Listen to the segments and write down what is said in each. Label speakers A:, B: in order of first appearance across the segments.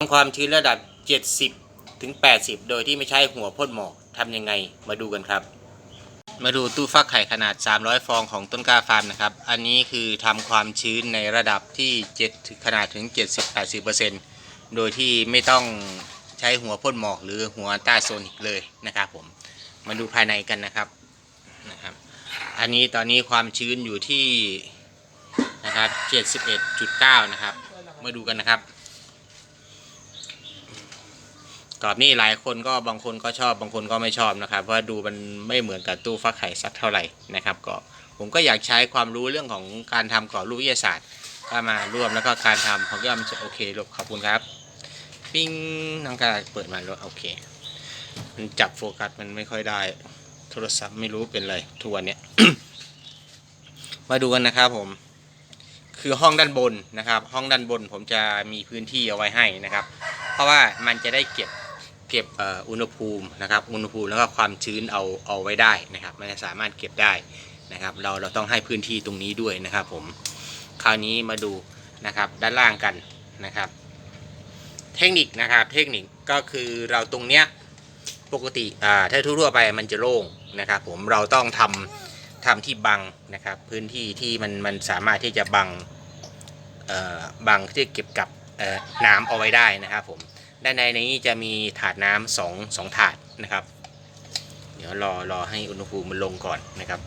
A: ทำความชื้นระดับ 70ถึง80 โดยที่ไม่ใช้หัวพ่นหมอกทำยังไงมาดูกันครับ มาดูตู้ฟักไข่ขนาด 300 ฟองของต้นกล้าฟาร์มนะครับ อันนี้คือทำความชื้นในระดับที่7ขนาดถึง 70-80%โดยที่ไม่ต้องใช้หัวพ่นหมอกหรือหัวต้าโซนิกเลยนะครับผม มาดูภายในกันนะครับนะครับ อันนี้ตอนนี้ความชื้นอยู่ที่นะครับ 71.9 นะครับ มาดูกันนะครับ กรอบนี่หลายคนก็บางคนก็ชอบบางคนก็ไม่ชอบนะครับเพราะดูมันไม่เหมือนกับตู้ฟักไข่สักเท่าไหร่นะครับก็ผมก็อยากใช้ความรู้เรื่องของการทำกรอบรูปวิทยาศาสตร์ ก็มาร่วมแล้วก็การทำผมก็มันจะโอเคลูกขอบคุณครับ ปิ้งน้องกาเปิดมาแล้วโอเค มันจับโฟกัสมันไม่ค่อยได้ โทรศัพท์ไม่รู้เป็นไรทุกวันเนี้ยมาดูกันนะครับผม คือห้องด้านบนนะครับ ห้องด้านบนผมจะมีพื้นที่เอาไว้ให้นะครับ เพราะว่ามันจะได้เก็บ เก็บอุณหภูมินะครับอุณหภูมิแล้วก็ความชื้นเอาเอาไว้ได้นะครับมันจะสามารถเก็บได้นะครับ เราเราต้องให้พื้นที่ตรงนี้ด้วยนะครับผมคราวนี้มาดูนะครับด้านล่างกันนะครับ เทคนิคนะครับเทคนิคก็คือเราตรงเนี้ยปกติอ่าถ้าทั่วไปมันจะโล่งนะครับ ผมเราต้องทำทำที่บังนะครับ พื้นที่ที่มันมันสามารถที่จะบังเอ่อบังที่เก็บกับเอ่อน้ำเอาไว้ได้นะครับผม ด้านในนี้จะมีถาดน้ำสองสองถาดนะครับ เดี๋ยวรอรอให้อุณหภูมิมันลงก่อนนะครับ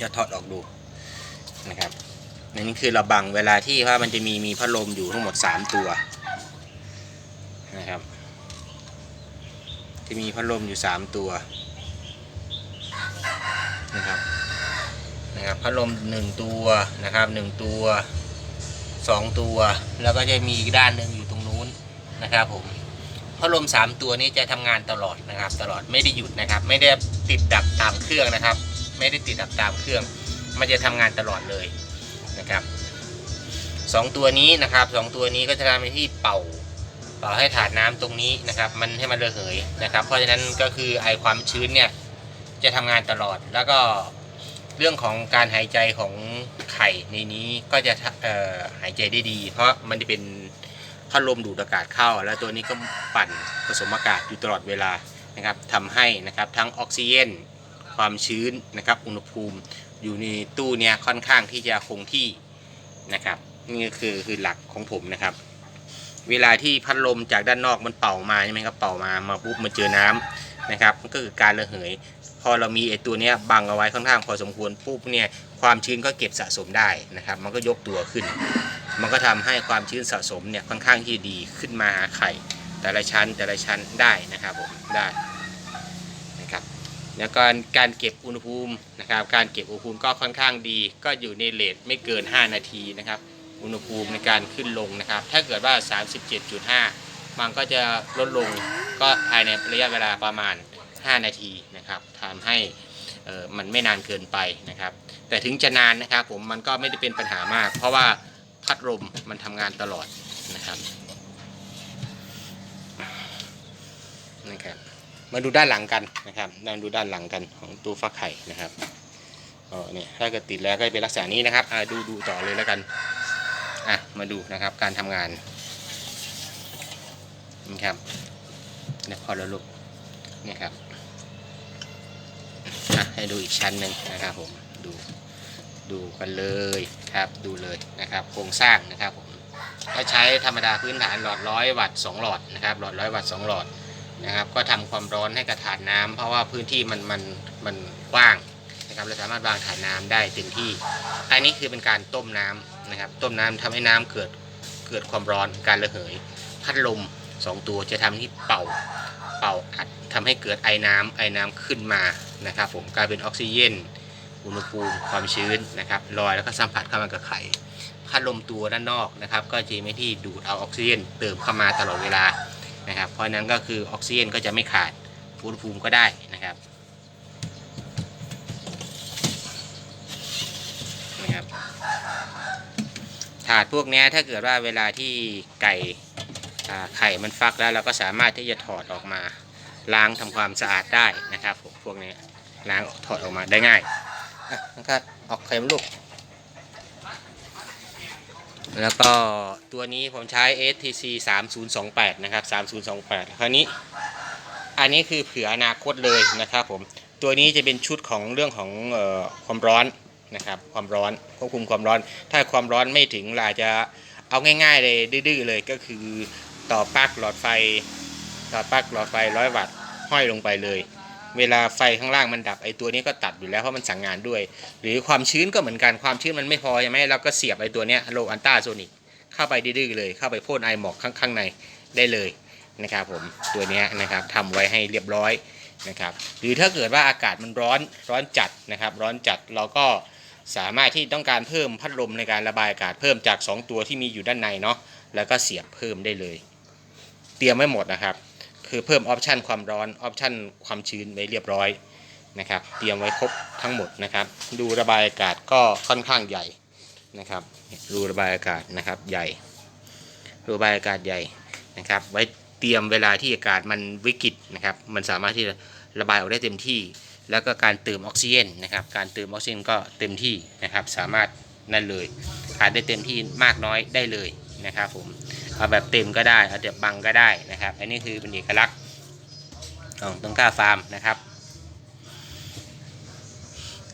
A: จะถอดออกดูนะครับอันนี้คือเราบังเวลาที่ว่ามันจะมีมีพัดลมอยู่ทั้งหมด 3 ตัวนะครับ จะมีพัดลมอยู่ 3 ตัวนะครับนะครับพัดลม 1 ตัวนะครับ 1 ตัว 2 ตัว แล้วก็จะมีอีกด้านหนึ่งอยู่ นะครับผมพัดลม3 ตัวนี้จะทำงานตลอดนะครับ ตลอดไม่ได้หยุดนะครับ ไม่ได้ติดดับตามเครื่องนะครับ ไม่ได้ติดดับตามเครื่อง มันจะทำงานตลอดเลยนะครับสองตัวนี้นะครับสองตัวนี้ก็จะทำหน้าที่เป่า เป่าให้ถาดน้ำตรงนี้นะครับ มันให้มันระเหยนะครับ เพราะฉะนั้นก็คือไอความชื้นเนี่ยจะทำงานตลอดแล้วก็เรื่องของการหายใจของไข่ในนี้ก็จะหายใจได้ดี เพราะมันจะเป็น พัดลมดูดอากาศเข้า แล้วตัวนี้ก็ปั่นผสมอากาศอยู่ตลอดเวลานะครับทำให้นะครับทั้งออกซิเจนความชื้นนะครับอุณหภูมิอยู่ในตู้เนี้ยค่อนข้างที่จะคงที่นะครับนี่ก็คือคือหลักของผมนะครับ เวลาที่พัดลมจากด้านนอกมันเป่ามาใช่ไหมครับเป่ามามาปุ๊บมันเจอน้ำนะครับมันก็คือการระเหย พอเรามีไอตัวเนี้ยบังเอาไว้ค่อนข้างพอสมควรปุ๊บเนี่ยความชื้นก็เก็บสะสมได้นะครับ มันก็ยกตัวขึ้น มันก็ทำให้ความชื้นสะสมเนี่ยค่อนข้างที่ดีขึ้นมาหาไข่ แต่ละชั้นแต่ละชั้นได้นะครับผมได้นะครับแล้วก็การเก็บอุณหภูมินะครับ การเก็บอุณหภูมิก็ค่อนข้างดี ก็อยู่ในเลทไม่เกิน 5 นาทีนะครับอุณหภูมิในการขึ้นลงนะครับ ถ้าเกิดว่า 37.5 มันก็จะลดลงก็ภายในระยะเวลาประมาณ 5 นาทีนะครับทำให้มันไม่นานเกินไปนะครับ แต่ถึงจะนานนะครับผมมันก็ไม่ได้เป็นปัญหามาก เพราะว่า พัดลมมันทำงานตลอดนะครับนะครับ มาดูด้านหลังกันนะครับมาดูด้านหลังกันของตู้ฟักไข่นะครับอ๋อเนี่ยถ้าเกิดติดแล้วก็จะเป็นลักษณะนี้นะครับอ่าดูดูต่อเลยแล้วกันอะมาดูนะครับการทำงานนี่ครับเนี่ยพอแล้วลูกเนี่ยครับอะให้ดูอีกชั้นหนึ่งนะครับผมดู ดูกันเลยครับดูเลยนะครับโครงสร้างนะครับผมก็ใช้ธรรมดาพื้นฐานหลอดร้อยวัตต์สองหลอดนะครับหลอดร้อยวัตต์สองหลอดนะครับก็ทำความร้อนให้กระถาดน้ำเพราะว่าพื้นที่มันมันมันกว้างนะครับเราสามารถวางถาดน้ำได้เต็มที่ อันนี้คือเป็นการต้มน้ำนะครับต้มน้ำทำให้น้ำเกิดเกิดความร้อนการระเหย พัดลม 2 ตัวจะทำที่เป่าเป่าอัดทำให้เกิดไอน้ำไอน้ำขึ้นมานะครับผมกลายเป็นออกซิเจน อุณหภูมิความชื้นนะครับลอยแล้วก็สัมผัสเข้ามากับไข่พัดลมตัวด้านนอกนะครับ ก็จะไม่ที่ดูดเอาออกซิเจนเติมเข้ามาตลอดเวลานะครับ เพราะนั้นก็คือออกซิเจนก็จะไม่ขาดอุณหภูมิก็ได้นะครับนะครับถาดพวกนี้ถ้าเกิดว่าเวลาที่ไก่ไข่มันฟักแล้วเราก็สามารถที่จะถอดออกมาล้างทำความสะอาดได้นะครับพวกนี้ล้างถอดออกมาได้ง่าย นะครับออกไข่มันลูก แล้วก็ตัวนี้ผมใช้ STC 3028 นะครับ 3028 คราวนี้ อันนี้คือเผื่ออนาคตเลยนะครับผม ตัวนี้จะเป็นชุดของเรื่องของออความร้อนนะครับ ความร้อนควบคุมความร้อน ถ้าความร้อนไม่ถึงเราจะเอาง่ายๆเลยดื้อๆเลยก็คือต่อปลั๊กหลอดไฟต่อปลั๊กหลอดไฟร้อยวัตต์ห้อยลงไปเลย เวลาไฟข้างล่างมันดับไอตัวนี้ก็ตัดอยู่แล้วเพราะมันสั่งงานด้วย หรือความชื้นก็เหมือนกันความชื้นมันไม่พอใช่ไหมเราก็เสียบไอตัวเนี้ยโลอันต้าโซนิกเข้าไปดื้อเลย เข้าไปพ่นไอหมอกข้างในได้เลยนะครับผมตัวนี้นะครับทำไว้ให้เรียบร้อยนะครับหรือถ้าเกิดว่าอากาศมันร้อนร้อนจัดนะครับ ร้อนจัดเราก็สามารถที่ต้องการเพิ่มพัดลมในการระบายอากาศเพิ่มจาก 2 ตัวที่มีอยู่ด้านในเนาะแล้วก็เสียบเพิ่มได้เลย เตรียมไว้หมดนะครับ คือเพิ่มออปชันความร้อนออปชันความชื้นไว้เรียบร้อยนะครับ เตรียมไว้ครบทั้งหมดนะครับ ดูระบายอากาศก็ค่อนข้างใหญ่นะครับรูระบายอากาศนะครับใหญ่ รูระบายอากาศใหญ่นะครับ ไว้เตรียมเวลาที่อากาศมันวิกฤตนะครับ มันสามารถที่จะระบายออกได้เต็มที่ แล้วก็การเติมออกซิเจนนะครับ การเติมออกซิเจนก็เต็มที่นะครับ สามารถนั่นเลยขาดได้เต็มที่มากน้อยได้เลยนะครับผม เอาแบบเต็มก็ได้เอาแบบบังก็ได้นะครับ อันนี้คือเป็นเอกลักษณ์ของต้นกล้าฟาร์มนะครับ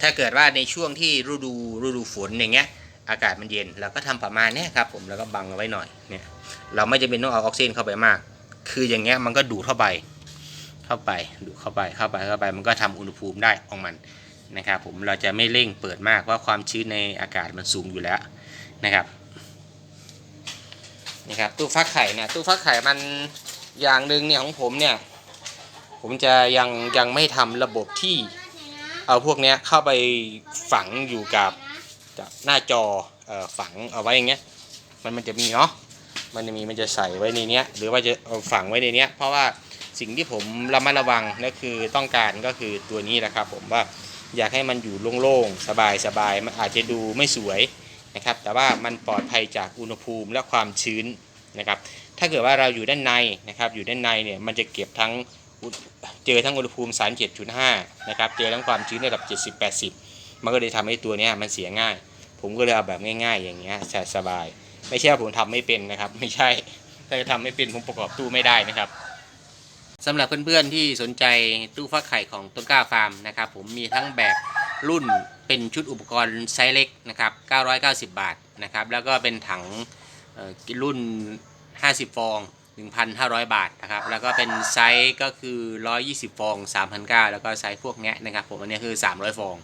A: ถ้าเกิดว่าในช่วงที่ฤดูฤดูฝนอย่างเงี้ย อากาศมันเย็นเราก็ทำประมาณนี้ครับผมแล้วก็บังเอาไว้หน่อยเนี่ยเราไม่จำเป็นต้องเอาออกซิเจนเข้าไปมาก คืออย่างเงี้ยมันก็ดูดเข้าไป เข้าไปดูดเข้าไปเข้าไปเข้าไป มันก็ทำอุณหภูมิได้ของมันนะครับผมเราจะไม่เร่งเปิดมากเพราะความชื้นในอากาศมันสูงอยู่แล้วนะครับ นี่ครับตู้ฟักไข่เนี่ยตู้ฟักไข่มันอย่างหนึ่งเนี่ยของผมเนี่ยผมจะยังยังไม่ทำระบบที่เอาพวกเนี้ยเข้าไปฝังอยู่กับหน้าจอเอ่อฝังเอาไว้อย่างเงี้ยมันมันจะมีเนาะมันจะมีมันจะใส่ไว้ในเนี้ยหรือว่าจะเอาฝังไว้ในเนี้ยเพราะว่าสิ่งที่ผมระมัดระวังก็คือต้องการก็คือตัวนี้แหละครับผมว่าอยากให้มันอยู่โล่งๆสบายๆมันอาจจะดูไม่สวย นะครับ แต่ว่ามันปลอดภัยจากอุณหภูมิและความชื้นนะครับ ถ้าเกิดว่าเราอยู่ด้านในนะครับ อยู่ด้านในเนี่ยมันจะเก็บทั้งเจอทั้งอุณหภูมิ 37.5 นะครับ เจอทั้งความชื้นระดับ 70-80 มันก็เลยทำให้ตัวนี้มันเสียง่าย ผมก็เลยเอาแบบง่าย ๆ อย่างเงี้ยสบาย ไม่ใช่ว่าผมทำไม่เป็นนะครับ ไม่ใช่ ถ้าจะทำไม่เป็นผมประกอบตู้ไม่ได้นะครับสำหรับเพื่อนๆที่สนใจตู้ฟักไข่ของต้นกล้าฟาร์มนะครับ ผมมีทั้งแบบ รุ่นเป็นชุดอุปกรณ์ไซส์เล็กนะครับ 990 บาทนะครับ แล้วก็เป็นถังรุ่น 50 ฟอง 1,500 บาทนะครับ แล้วก็เป็นไซส์ก็คือ 120 ฟอง 3,900 แล้วก็ไซส์พวกนี้นะครับผมอันนี้คือ 300 ฟอง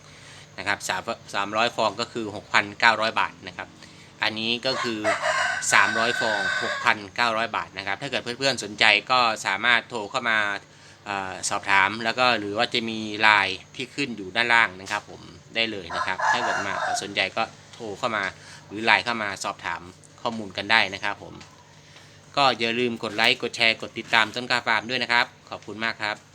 A: นะครับ3 300 ฟองก็คือ 6,900 บาทนะครับ อันนี้ก็คือ 300 ฟอง 6,900 บาทนะครับ ถ้าเกิดเพื่อนๆสนใจก็สามารถโทรเข้ามา สอบถามแล้วก็หรือว่าจะมีไลน์ที่ขึ้นอยู่ด้านล่างนะครับ ผมได้เลยนะครับ ถ้าเกิดมาสนใจก็โทรเข้ามาหรือไลน์เข้ามาสอบถามข้อมูลกันได้นะครับ ผม ก็อย่าลืมกดไลค์กดแชร์กดติดตามต้นกาฟาร์มด้วยนะครับ ขอบคุณมากครับ